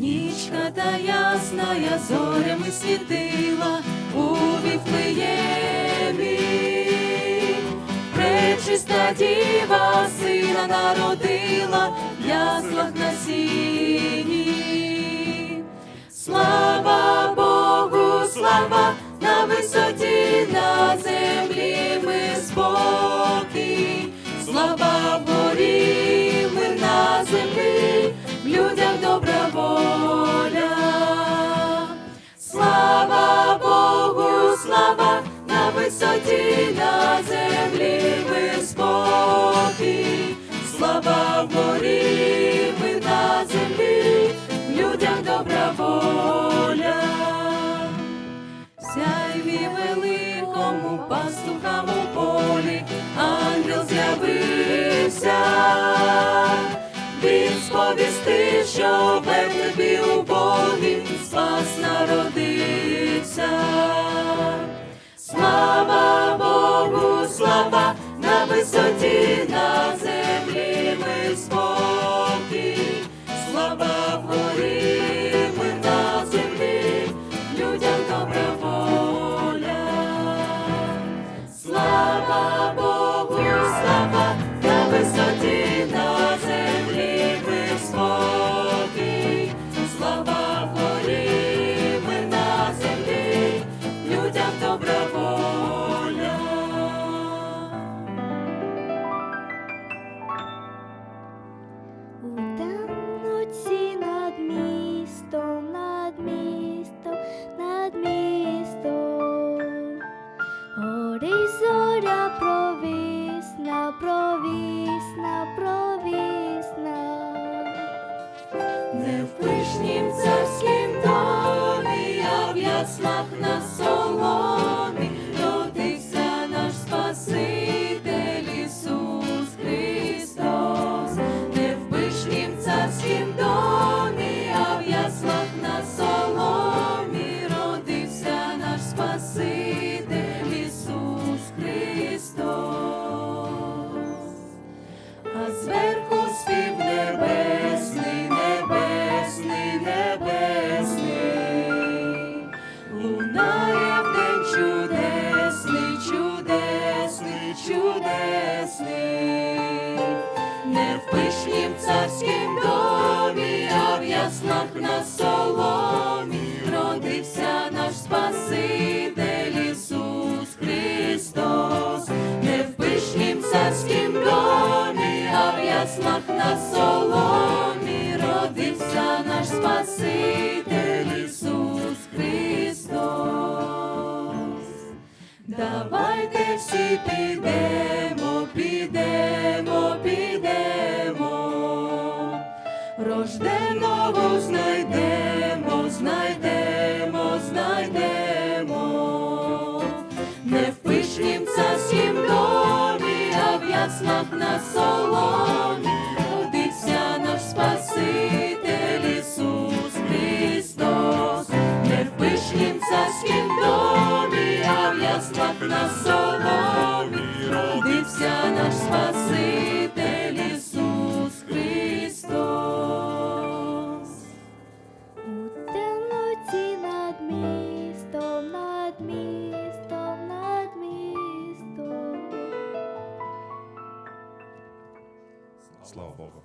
Птичка та ясна, я зорями світила у Віфлеємі. Пречиста діва сина народила в яслах на сіні. Слава Богу, слава на висоті, висоті, на землі ми спокій. Слава горі, мир на землі, в людях добра воля. Сяйві великому пастухам у полі, ангел з'явився, він сповістив, що в тобі у Богі спас висоті, на землі пишнім царським домі, а в яслах на соломі не в пишнім царськім домі, а в яслах на соломі родився наш Спаситель Ісус Христос, не в пишнім царськім домі, а в яслах на соломі родився наш Спаситель Ісус Христос. Давайте всі підемо, рожденого знайдемо, знайдемо, знайдемо, не в пишнім царськім домі, а в яснах на соломі Слава Богу.